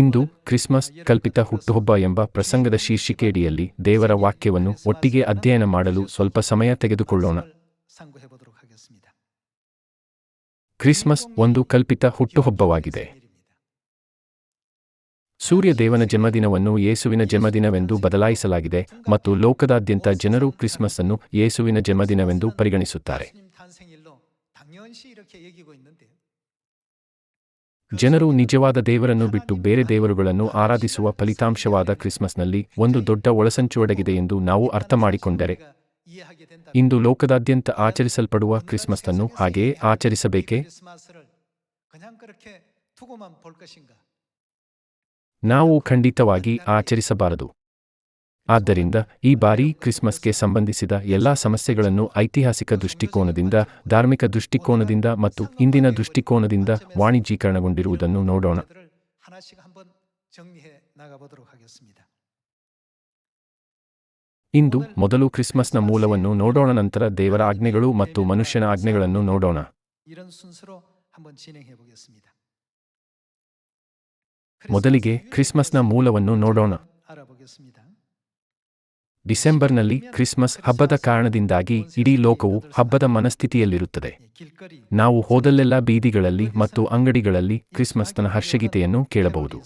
ಇಂದು Christmas ಕಲ್ಪಿತ ಹುಟ್ಟುಹಬ್ಬ ಎಂಬ ಪ್ರಸಂಗದ ಶೀರ್ಷಿಕೆಯಡಿಯಲ್ಲಿ ದೇವರ ವಾಕ್ಯವನ್ನು ಒಟ್ಟಿಗೆ ಅಧ್ಯಯನ ಮಾಡಲು ಸ್ವಲ್ಪ ಸಮಯ ತೆಗೆದುಕೊಳ್ಳೋಣ. ಕ್ರಿಸ್ಮಸ್ ಒಂದು ಕಲ್ಪಿತ ಹುಟ್ಟುಹಬ್ಬವಾಗಿದೆ. ಸೂರ್ಯ ದೇವನ ಜನ್ಮದಿನವನ್ನು ಯೇಸುವಿನ ಜನ್ಮದಿನವೆಂದು ಬದಲಾಯಿಸಲಾಗಿದೆ ಮತ್ತು ಲೋಕದಾದ್ಯಂತ ಜನರು ಕ್ರಿಸ್ಮಸ್ ಅನ್ನು ಯೇಸುವಿನ ಜನ್ಮದಿನವೆಂದು ಪರಿಗಣಿಸುತ್ತಾರೆ. ಜನರು ನಿಜವಾದ ದೇವರನ್ನು ಬಿಟ್ಟು ಬೇರೆ ದೇವರುಗಳನ್ನು ಆರಾಧಿಸುವ ಫಲಿತಾಂಶವಾದ ಕ್ರಿಸ್ಮಸ್ನಲ್ಲಿ ಒಂದು ದೊಡ್ಡ ಒಳಸಂಚುವಡಗಿದೆ ಎಂದು ನಾವು ಅರ್ಥ ಮಾಡಿಕೊಂಡರೆ. ಇಂದು ಲೋಕದಾದ್ಯಂತ ಆಚರಿಸಲ್ಪಡುವ ಕ್ರಿಸ್ಮಸ್ ಅನ್ನು ಹಾಗೆಯೇ ಆಚರಿಸಬೇಕೆ? ನಾವು ಖಂಡಿತವಾಗಿ ಆಚರಿಸಬಾರದು. ಆದ್ದರಿಂದ ಈ ಬಾರಿ ಕ್ರಿಸ್ಮಸ್ಗೆ ಸಂಬಂಧಿಸಿದ ಎಲ್ಲಾ ಸಮಸ್ಯೆಗಳನ್ನು ಐತಿಹಾಸಿಕ ದೃಷ್ಟಿಕೋನದಿಂದ, ಧಾರ್ಮಿಕ ದೃಷ್ಟಿಕೋನದಿಂದ ಮತ್ತು ಇಂದಿನ ದೃಷ್ಟಿಕೋನದಿಂದ ವಾಣಿಜ್ಯೀಕರಣಗೊಂಡಿರುವುದನ್ನು ನೋಡೋಣ. ಇಂದು ಮೊದಲು ಕ್ರಿಸ್ಮಸ್ನ ಮೂಲವನ್ನು ನೋಡೋಣ, ನಂತರ ದೇವರ ಆಜ್ಞೆಗಳು ಮತ್ತು ಮನುಷ್ಯನ ಆಜ್ಞೆಗಳನ್ನು ನೋಡೋಣ. ಮೊದಲಿಗೆ ಕ್ರಿಸ್ಮಸ್ನ ಮೂಲವನ್ನು ನೋಡೋಣ. ಡಿಸೆಂಬರ್ನಲ್ಲಿ ಕ್ರಿಸ್ಮಸ್ ಹಬ್ಬದ ಕಾರಣದಿಂದಾಗಿ ಇಡೀ ಲೋಕವು ಹಬ್ಬದ ಮನಸ್ಥಿತಿಯಲ್ಲಿರುತ್ತದೆ. ನಾವು ಹೋದಲ್ಲೆಲ್ಲ ಬೀದಿಗಳಲ್ಲಿ ಮತ್ತು ಅಂಗಡಿಗಳಲ್ಲಿ ಕ್ರಿಸ್ಮಸ್ನ ಹರ್ಷಗೀತೆಯನ್ನು ಕೇಳಬಹುದು.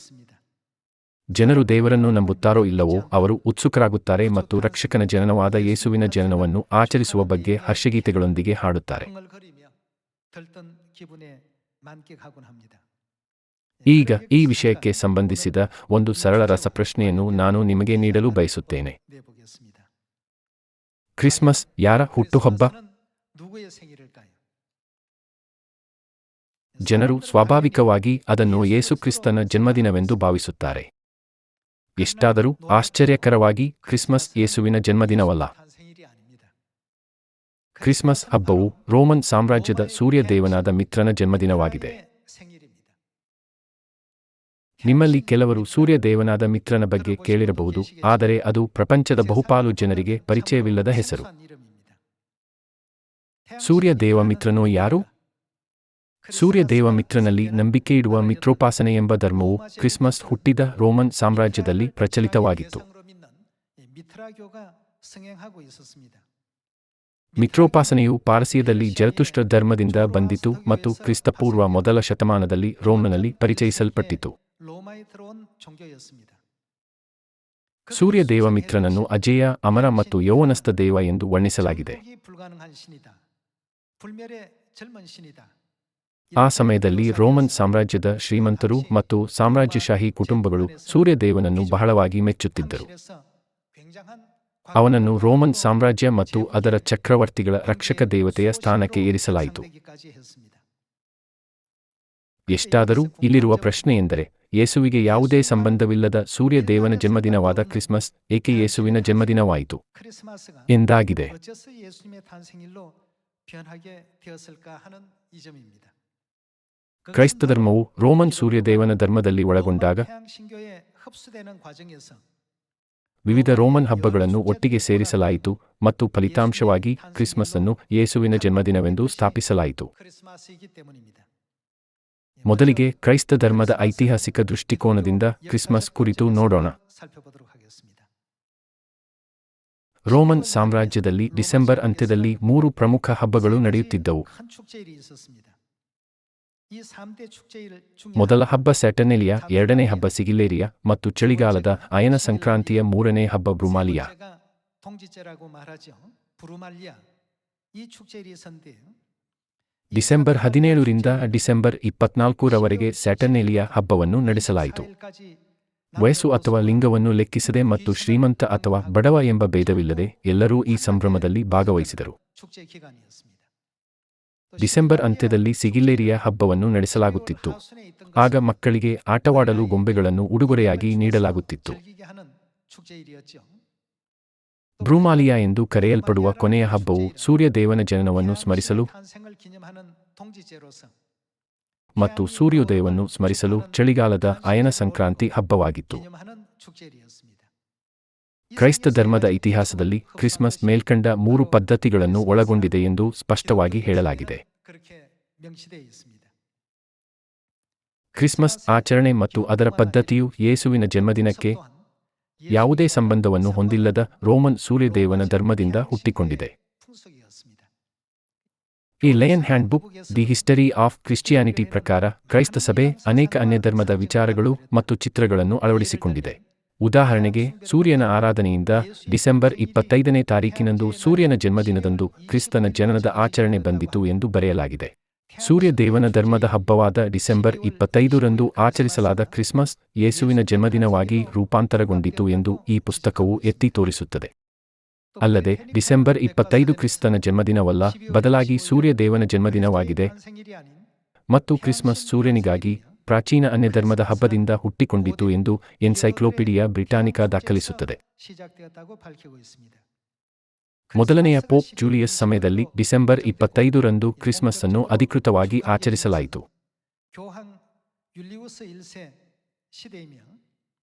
ಜನರು ದೇವರನ್ನು ನಂಬುತ್ತಾರೋ ಇಲ್ಲವೋ ಅವರು ಉತ್ಸುಕರಾಗುತ್ತಾರೆ ಮತ್ತು ರಕ್ಷಕನ ಜನನವಾದ ಯೇಸುವಿನ ಜನನವನ್ನು ಆಚರಿಸುವ ಬಗ್ಗೆ ಹರ್ಷಗೀತೆಗಳೊಂದಿಗೆ ಹಾಡುತ್ತಾರೆ. ಈಗ ಈ ವಿಷಯಕ್ಕೆ ಸಂಬಂಧಿಸಿದ ಒಂದು ಸರಳ ರಸಪ್ರಶ್ನೆಯನ್ನು ನಾನು ನಿಮಗೆ ನೀಡಲು ಬಯಸುತ್ತೇನೆ. ಕ್ರಿಸ್ಮಸ್ ಯಾರ ಹುಟ್ಟುಹಬ್ಬ? ಜನರು ಸ್ವಾಭಾವಿಕವಾಗಿ ಅದನ್ನು ಯೇಸುಕ್ರಿಸ್ತನ ಜನ್ಮದಿನವೆಂದು ಭಾವಿಸುತ್ತಾರೆ. ಎಷ್ಟಾದರೂ ಆಶ್ಚರ್ಯಕರವಾಗಿ ಕ್ರಿಸ್ಮಸ್ ಯೇಸುವಿನ ಜನ್ಮದಿನವಲ್ಲ. ಕ್ರಿಸ್ಮಸ್ ಹಬ್ಬವು ರೋಮನ್ ಸಾಮ್ರಾಜ್ಯದ ಸೂರ್ಯದೇವನಾದ ಮಿತ್ರನ ಜನ್ಮದಿನವಾಗಿದೆ. ನಿಮ್ಮಲ್ಲಿ ಕೆಲವರು ಸೂರ್ಯದೇವನಾದ ಮಿತ್ರನ ಬಗ್ಗೆ ಕೇಳಿರಬಹುದು, ಆದರೆ ಅದು ಪ್ರಪಂಚದ ಬಹುಪಾಲು ಜನರಿಗೆ ಪರಿಚಯವಿಲ್ಲದ ಹೆಸರು. ಸೂರ್ಯದೇವ ಮಿತ್ರನೋ ಯಾರು? ಸೂರ್ಯದೇವ ಮಿತ್ರನಲ್ಲಿ ನಂಬಿಕೆಯಿಡುವ ಮಿತ್ರೋಪಾಸನೆ ಎಂಬ ಧರ್ಮವು ಕ್ರಿಸ್ಮಸ್ ಹುಟ್ಟಿದ ರೋಮನ್ ಸಾಮ್ರಾಜ್ಯದಲ್ಲಿ ಪ್ರಚಲಿತವಾಗಿತ್ತು. ಮಿತ್ರೋಪಾಸನೆಯು ಪಾರಸಿಯದಲ್ಲಿ ಜರತುಷ್ಟ ಧರ್ಮದಿಂದ ಬಂದಿತು ಮತ್ತು ಕ್ರಿಸ್ತಪೂರ್ವ ಮೊದಲ ಶತಮಾನದಲ್ಲಿ ರೋಮನಲ್ಲಿ ಪರಿಚಯಿಸಲ್ಪಟ್ಟಿತು. ಸೂರ್ಯ ದೇವ ಮಿತ್ರನನ್ನು ಅಜೇಯ ಅಮರ ಮತ್ತು ಯೌವನಸ್ಥ ದೇವ ಎಂದು ವರ್ಣಿಸಲಾಗಿದೆ ಆ ಸಮಯದಲ್ಲಿ ರೋಮನ್ ಸಾಮ್ರಾಜ್ಯದ ಶ್ರೀಮಂತರು ಮತ್ತು ಸಾಮ್ರಾಜ್ಯಶಾಹಿ ಕುಟುಂಬಗಳು ಸೂರ್ಯದೇವನನ್ನು ಬಹಳವಾಗಿ ಮೆಚ್ಚುತ್ತಿದ್ದರು. ಅವನನ್ನು ರೋಮನ್ ಸಾಮ್ರಾಜ್ಯ ಮತ್ತು ಅದರ ಚಕ್ರವರ್ತಿಗಳ ರಕ್ಷಕ ದೇವತೆಯ ಸ್ಥಾನಕ್ಕೆ ಏರಿಸಲಾಯಿತು. ಎಷ್ಟಾದರೂ ಇಲ್ಲಿರುವ ಪ್ರಶ್ನೆಯೆಂದರೆ ಯೇಸುವಿಗೆ ಯಾವುದೇ ಸಂಬಂಧವಿಲ್ಲದ ಸೂರ್ಯ ದೇವನ ಜನ್ಮದಿನವಾದ ಕ್ರಿಸ್ಮಸ್, ಏಕೆ ಯೇಸುವಿನ ಜನ್ಮದಿನವಾಯಿತು? ಎಂದಾಗಿದೆ. ಕ್ರೈಸ್ತ ಧರ್ಮವು ರೋಮನ್ ಸೂರ್ಯದೇವನ ಧರ್ಮದಲ್ಲಿ ಒಳಗೊಂಡಾಗ ವಿವಿಧ ರೋಮನ್ ಹಬ್ಬಗಳನ್ನು ಒಟ್ಟಿಗೆ ಸೇರಿಸಲಾಯಿತು ಮತ್ತು ಫಲಿತಾಂಶವಾಗಿ ಕ್ರಿಸ್ಮಸ್ ಅನ್ನು ಯೇಸುವಿನ ಜನ್ಮದಿನವೆಂದು ಸ್ಥಾಪಿಸಲಾಯಿತು. ಮೊದಲಿಗೆ ಕ್ರೈಸ್ತ ಧರ್ಮದ ಐತಿಹಾಸಿಕ ದೃಷ್ಟಿಕೋನದಿಂದ ಕ್ರಿಸ್ಮಸ್ ಕುರಿತು ನೋಡೋಣ. ರೋಮನ್ ಸಾಮ್ರಾಜ್ಯದಲ್ಲಿ ಡಿಸೆಂಬರ್ ಅಂತ್ಯದಲ್ಲಿ ಮೂರು ಪ್ರಮುಖ ಹಬ್ಬಗಳು ನಡೆಯುತ್ತಿದ್ದವು. ಮೊದಲ ಹಬ್ಬ ಸ್ಯಾಟನೆಲಿಯಾ ಎರಡನೇ ಹಬ್ಬ ಸಿಗಿಲೇರಿಯಾ ಮತ್ತು ಚಳಿಗಾಲದ ಅಯನ ಸಂಕ್ರಾಂತಿಯ ಮೂರನೇ ಹಬ್ಬ ಬ್ರುಮಾಲಿಯಾ. ಡಿಸೆಂಬರ್ ಹದಿನೇಳರಿಂದ ಡಿಸೆಂಬರ್ ಇಪ್ಪತ್ನಾಲ್ಕರವರೆಗೆ ಸ್ಯಾಟರ್ನೇಲಿಯಾ ಹಬ್ಬವನ್ನು ನಡೆಸಲಾಯಿತು. ವಯಸ್ಸು ಅಥವಾ ಲಿಂಗವನ್ನು ಲೆಕ್ಕಿಸದೆ ಮತ್ತು ಶ್ರೀಮಂತ ಅಥವಾ ಬಡವ ಎಂಬ ಭೇದವಿಲ್ಲದೆ ಎಲ್ಲರೂ ಈ ಸಂಭ್ರಮದಲ್ಲಿ ಭಾಗವಹಿಸಿದರು. ಡಿಸೆಂಬರ್ ಅಂತ್ಯದಲ್ಲಿ ಸಿಗಿಲ್ಲೇರಿಯ ಹಬ್ಬವನ್ನು ನಡೆಸಲಾಗುತ್ತಿತ್ತು. ಆಗ ಮಕ್ಕಳಿಗೆ ಆಟವಾಡಲು ಗೊಂಬೆಗಳನ್ನು ಉಡುಗೊರೆಯಾಗಿ ನೀಡಲಾಗುತ್ತಿತ್ತು. ಬ್ರೂಮಾಲಿಯಾ ಎಂದು ಕರೆಯಲ್ಪಡುವ ಕೊನೆಯ ಹಬ್ಬವು ಸೂರ್ಯದೇವನ ಜನನವನ್ನು ಸ್ಮರಿಸಲು ಮತ್ತು ಸೂರ್ಯೋದಯವನ್ನು ಸ್ಮರಿಸಲು ಚಳಿಗಾಲದ ಅಯನ ಸಂಕ್ರಾಂತಿ ಹಬ್ಬವಾಗಿತ್ತು. ಕ್ರೈಸ್ತ ಧರ್ಮದ ಇತಿಹಾಸದಲ್ಲಿ ಕ್ರಿಸ್ಮಸ್ ಮೇಲ್ಕಂಡ ಮೂರು ಪದ್ಧತಿಗಳನ್ನು ಒಳಗೊಂಡಿದೆ ಎಂದು ಸ್ಪಷ್ಟವಾಗಿ ಹೇಳಲಾಗಿದೆ. ಕ್ರಿಸ್ಮಸ್ ಆಚರಣೆ ಮತ್ತು ಅದರ ಪದ್ಧತಿಯು ಯೇಸುವಿನ ಜನ್ಮದಿನಕ್ಕೆ ಯಾವುದೇ ಸಂಬಂಧವನ್ನು ಹೊಂದಿಲ್ಲದ ರೋಮನ್ ಸೂರ್ಯದೇವನ ಧರ್ಮದಿಂದ ಹುಟ್ಟಿಕೊಂಡಿದೆ. ಈ Lion handbook the history of Christianity ಪ್ರಕಾರ ಕ್ರೈಸ್ತ ಸಭೆ ಅನೇಕ ಅನ್ಯ ಧರ್ಮದ ವಿಚಾರಗಳು ಮತ್ತು ಚಿತ್ರಗಳನ್ನು ಅಳವಡಿಸಿಕೊಂಡಿದೆ. ಉದಾಹರಣೆಗೆ, ಸೂರ್ಯನ ಆರಾಧನೆಯಿಂದ ಡಿಸೆಂಬರ್ ಇಪ್ಪತ್ತೈದನೇ ತಾರೀಕಿನಂದು ಸೂರ್ಯನ ಜನ್ಮದಿನದಂದು ಕ್ರಿಸ್ತನ ಜನನದ ಆಚರಣೆ ಬಂದಿತು ಎಂದು ಬರೆಯಲಾಗಿದೆ. ಸೂರ್ಯ ದೇವನ ಧರ್ಮದ ಹಬ್ಬವಾದ ಡಿಸೆಂಬರ್ ಇಪ್ಪತ್ತೈದರಂದು ಆಚರಿಸಲಾದ ಕ್ರಿಸ್ಮಸ್ ಯೇಸುವಿನ ಜನ್ಮದಿನವಾಗಿ ರೂಪಾಂತರಗೊಂಡಿತು ಎಂದು ಈ ಪುಸ್ತಕವು ಎತ್ತಿ ತೋರಿಸುತ್ತದೆ. ಅಲ್ಲದೆ, ಡಿಸೆಂಬರ್ ಇಪ್ಪತ್ತೈದು ಕ್ರಿಸ್ತನ ಜನ್ಮದಿನವಲ್ಲ, ಬದಲಾಗಿ ಸೂರ್ಯದೇವನ ಜನ್ಮದಿನವಾಗಿದೆ. ಮತ್ತು ಕ್ರಿಸ್ಮಸ್ ಸೂರ್ಯನಿಗಾಗಿ ಪ್ರಾಚೀನ ಅನ್ಯಧರ್ಮದ ಹಬ್ಬದಿಂದ ಹುಟ್ಟಿಕೊಂಡಿತು ಎಂದು ಎನ್ಸೈಕ್ಲೋಪಿಡಿಯಾ ಬ್ರಿಟಾನಿಕಾ ದಾಖಲಿಸುತ್ತದೆ. ಮೊದಲನೆಯ ಪೋಪ್ ಜೂಲಿಯಸ್ ಸಮಯದಲ್ಲಿ ಡಿಸೆಂಬರ್ ಇಪ್ಪತ್ತೈದರಂದು ಕ್ರಿಸ್ಮಸ್ ಅನ್ನು ಅಧಿಕೃತವಾಗಿ ಆಚರಿಸಲಾಯಿತು.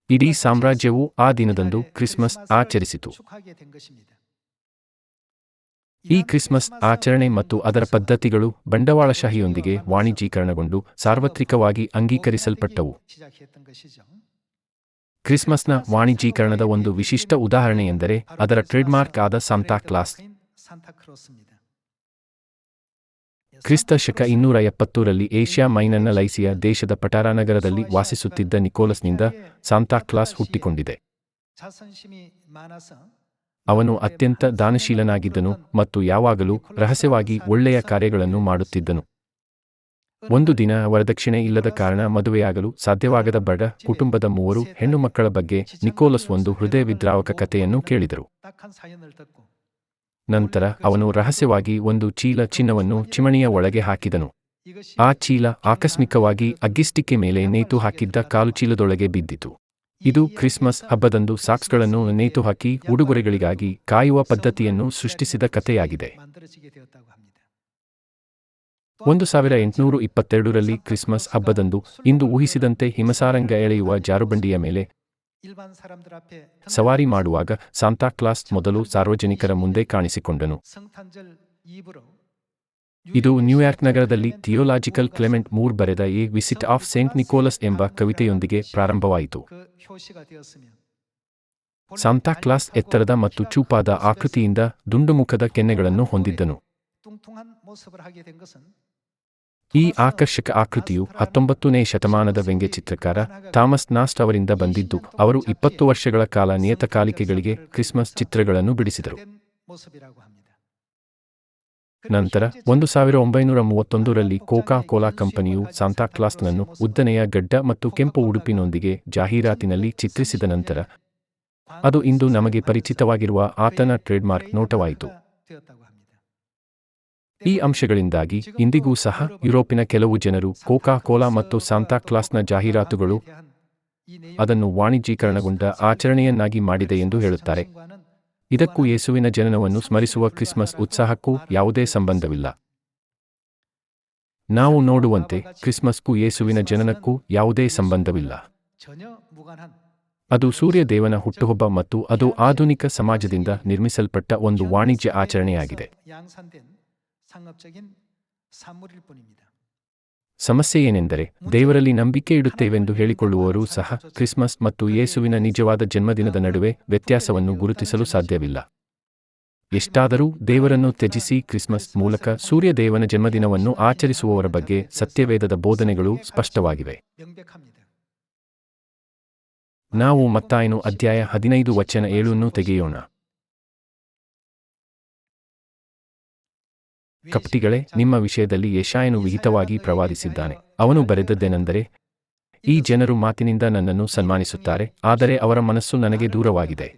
ಇಡೀ ಸಾಮ್ರಾಜ್ಯವು ಆ ದಿನದಂದು ಕ್ರಿಸ್ಮಸ್ ಆಚರಿಸಿತು. ಈ ಕ್ರಿಸ್ಮಸ್ ಆಚರಣೆ ಮತ್ತು ಅದರ ಪದ್ಧತಿಗಳು ಬಂಡವಾಳಶಾಹಿಯೊಂದಿಗೆ ವಾಣಿಜ್ಯೀಕರಣಗೊಂಡು ಸಾರ್ವತ್ರಿಕವಾಗಿ ಅಂಗೀಕರಿಸಲ್ಪಟ್ಟವು. ಕ್ರಿಸ್ಮಸ್ನ ವಾಣಿಜ್ಯೀಕರಣದ ಒಂದು ವಿಶಿಷ್ಟ ಉದಾಹರಣೆಯೆಂದರೆ ಅದರ ಟ್ರೇಡ್ಮಾರ್ಕ್ ಆದ ಸಾಂತಾ ಕ್ಲಾಸ್. ಕ್ರಿಸ್ತ ಶಕ ಇನ್ನೂರ ಎಪ್ಪತ್ತರಲ್ಲಿ ಏಷ್ಯಾ ಮೈನರ್ನ ಲೈಸಿಯ ದೇಶದ ಪಟಾರಾನಗರದಲ್ಲಿ ವಾಸಿಸುತ್ತಿದ್ದ ನಿಕೋಲಸ್ನಿಂದ ಸಾಂತಾ ಕ್ಲಾಸ್ ಹುಟ್ಟಿಕೊಂಡಿದೆ. ಅವನು ಅತ್ಯಂತ ದಾನಶೀಲನಾಗಿದ್ದನು ಮತ್ತು ಯಾವಾಗಲೂ ರಹಸ್ಯವಾಗಿ ಒಳ್ಳೆಯ ಕಾರ್ಯಗಳನ್ನು ಮಾಡುತ್ತಿದ್ದನು. ಒಂದು ದಿನ ವರದಕ್ಷಿಣೆ ಇಲ್ಲದ ಕಾರಣ ಮದುವೆಯಾಗಲು ಸಾಧ್ಯವಾಗದ ಬಡ ಕುಟುಂಬದ ಮೂವರು ಹೆಣ್ಣು ಮಕ್ಕಳ ಬಗ್ಗೆ ನಿಕೋಲಸ್ ಒಂದು ಹೃದಯ ವಿದ್ರಾವಕ ಕಥೆಯನ್ನು ಕೇಳಿದರು. ನಂತರ ಅವನು ರಹಸ್ಯವಾಗಿ ಒಂದು ಚೀಲ ಚಿನ್ನವನ್ನು ಚಿಮಣಿಯ ಒಳಗೆ ಹಾಕಿದನು. ಆ ಚೀಲ ಆಕಸ್ಮಿಕವಾಗಿ ಅಗ್ಗಿಸ್ಟಿಕೆ ಮೇಲೆ ನೇತು ಹಾಕಿದ್ದ ಕಾಲು ಚೀಲದೊಳಗೆ ಬಿದ್ದಿತು. ಇದು ಕ್ರಿಸ್ಮಸ್ ಹಬ್ಬದಂದು ಸಾಕ್ಸ್ಗಳನ್ನು ನೇತು ಹಾಕಿ ಉಡುಗೊರೆಗಳಿಗಾಗಿ ಕಾಯುವ ಪದ್ಧತಿಯನ್ನು ಸೃಷ್ಟಿಸಿದ ಕಥೆಯಾಗಿದೆ. ಒಂದು ಸಾವಿರ ಎಂಟುನೂರು ಇಪ್ಪತ್ತೆರಡರಲ್ಲಿ ಕ್ರಿಸ್ಮಸ್ ಹಬ್ಬದಂದು ಇಂದು ಊಹಿಸಿದಂತೆ ಹಿಮಸಾರಂಗ ಎಳೆಯುವ ಜಾರುಬಂಡಿಯ ಮೇಲೆ ಸವಾರಿ ಮಾಡುವಾಗ ಸಾಂತಾಕ್ಲಾಸ್ ಮೊದಲು ಸಾರ್ವಜನಿಕರ ಮುಂದೆ ಕಾಣಿಸಿಕೊಂಡನು. ಇದು ನ್ಯೂಯಾರ್ಕ್ ನಗರದಲ್ಲಿ ಥಿಯೋಲಾಜಿಕಲ್ ಕ್ಲೆಮೆಂಟ್ ಮೂರ್ ಬರೆದ a visit of Saint Nicholas ಎಂಬ ಕವಿತೆಯೊಂದಿಗೆ ಪ್ರಾರಂಭವಾಯಿತು. ಸಾಂತಾಕ್ಲಾಸ್ ಎತ್ತರದ ಮತ್ತು ಚೂಪಾದ ಆಕೃತಿಯಿಂದ ದುಂಡುಮುಖದ ಕೆನ್ನೆಗಳನ್ನು ಹೊಂದಿದ್ದನು. ಈ ಆಕರ್ಷಕ ಆಕೃತಿಯು ಹತ್ತೊಂಬತ್ತನೇ ಶತಮಾನದ ವ್ಯಂಗ್ಯಚಿತ್ರಕಾರ ಥಾಮಸ್ ನಾಸ್ಟ್ ಅವರಿಂದ ಬಂದಿದ್ದು, ಅವರು ಇಪ್ಪತ್ತು ವರ್ಷಗಳ ಕಾಲ ನಿಯತಕಾಲಿಕೆಗಳಿಗೆ ಕ್ರಿಸ್ಮಸ್ ಚಿತ್ರಗಳನ್ನು ಬಿಡಿಸಿದರು. ನಂತರ ಒಂದು ಸಾವಿರ ಒಂಬೈನೂರ ಮೂವತ್ತೊಂದರಲ್ಲಿ ಕೋಕಾ ಕೋಲಾ ಕಂಪನಿಯು ಸಾಂತಾಕ್ಲಾಸ್ನನ್ನು ಉದ್ದನೆಯ ಗಡ್ಡ ಮತ್ತು ಕೆಂಪು ಉಡುಪಿನೊಂದಿಗೆ ಜಾಹೀರಾತಿನಲ್ಲಿ ಚಿತ್ರಿಸಿದ ನಂತರ, ಅದು ಇಂದು ನಮಗೆ ಪರಿಚಿತವಾಗಿರುವ ಆತನ ಟ್ರೇಡ್ಮಾರ್ಕ್ ನೋಟವಾಯಿತು. ಈ ಅಂಶಗಳಿಂದಾಗಿ ಇಂದಿಗೂ ಸಹ ಯುರೋಪಿನ ಕೆಲವು ಜನರು ಕೋಕಾ ಕೋಲಾ ಮತ್ತು ಸಾಂತಾ ಕ್ಲಾಸ್ನ ಜಾಹೀರಾತುಗಳು ಅದನ್ನು ವಾಣಿಜ್ಯೀಕರಣಗೊಂಡ ಆಚರಣೆಯನ್ನಾಗಿ ಮಾಡಿದೆ ಎಂದು ಹೇಳುತ್ತಾರೆ. ಇದಕ್ಕೂ ಯೇಸುವಿನ ಜನನವನ್ನು ಸ್ಮರಿಸುವ ಕ್ರಿಸ್ಮಸ್ ಉತ್ಸಾಹಕ್ಕೂ ಯಾವುದೇ ಸಂಬಂಧವಿಲ್ಲ. ನಾವು ನೋಡುವಂತೆ ಕ್ರಿಸ್ಮಸ್ಗೂ ಯೇಸುವಿನ ಜನನಕ್ಕೂ ಯಾವುದೇ ಸಂಬಂಧವಿಲ್ಲ. ಅದು ಸೂರ್ಯ ದೇವನ ಹುಟ್ಟುಹಬ್ಬ ಮತ್ತು ಅದು ಆಧುನಿಕ ಸಮಾಜದಿಂದ ನಿರ್ಮಿಸಲ್ಪಟ್ಟ ಒಂದು ವಾಣಿಜ್ಯ ಆಚರಣೆಯಾಗಿದೆ. ಸಮಸ್ಯೆ ಏನೆಂದರೆ ದೇವರಲ್ಲಿ ನಂಬಿಕೆ ಇಡುತ್ತೇವೆಂದು ಹೇಳಿಕೊಳ್ಳುವವರು ಸಹ ಕ್ರಿಸ್ಮಸ್ ಮತ್ತು ಯೇಸುವಿನ ನಿಜವಾದ ಜನ್ಮದಿನದ ನಡುವೆ ವ್ಯತ್ಯಾಸವನ್ನು ಗುರುತಿಸಲು ಸಾಧ್ಯವಿಲ್ಲ. ಎಷ್ಟಾದರೂ ದೇವರನ್ನು ತ್ಯಜಿಸಿ ಕ್ರಿಸ್ಮಸ್ ಮೂಲಕ ಸೂರ್ಯದೇವನ ಜನ್ಮದಿನವನ್ನು ಆಚರಿಸುವವರ ಬಗ್ಗೆ ಸತ್ಯವೇದದ ಬೋಧನೆಗಳು ಸ್ಪಷ್ಟವಾಗಿವೆ. ನಾವು ಮತ್ತಾಯನು ಅಧ್ಯಾಯ ಹದಿನೈದು ವಚನ ಏಳನ್ನು ತೆಗೆಯೋಣ. ಕಪಟಿಗಳೇ, ನಿಮ್ಮ ವಿಷಯದಲ್ಲಿ ಯಶಾಯನು ವಿಹಿತವಾಗಿ ಪ್ರವಾದಿಸಿದ್ದಾನೆ. ಅವನು ಬರೆದದ್ದೇನೆಂದರೆ, ಈ ಜನರು ಮಾತಿನಿಂದ ನನ್ನನ್ನು ಸನ್ಮಾನಿಸುತ್ತಾರೆ, ಆದರೆ ಅವರ ಮನಸ್ಸು ನನಗೆ ದೂರವಾಗಿದೆ.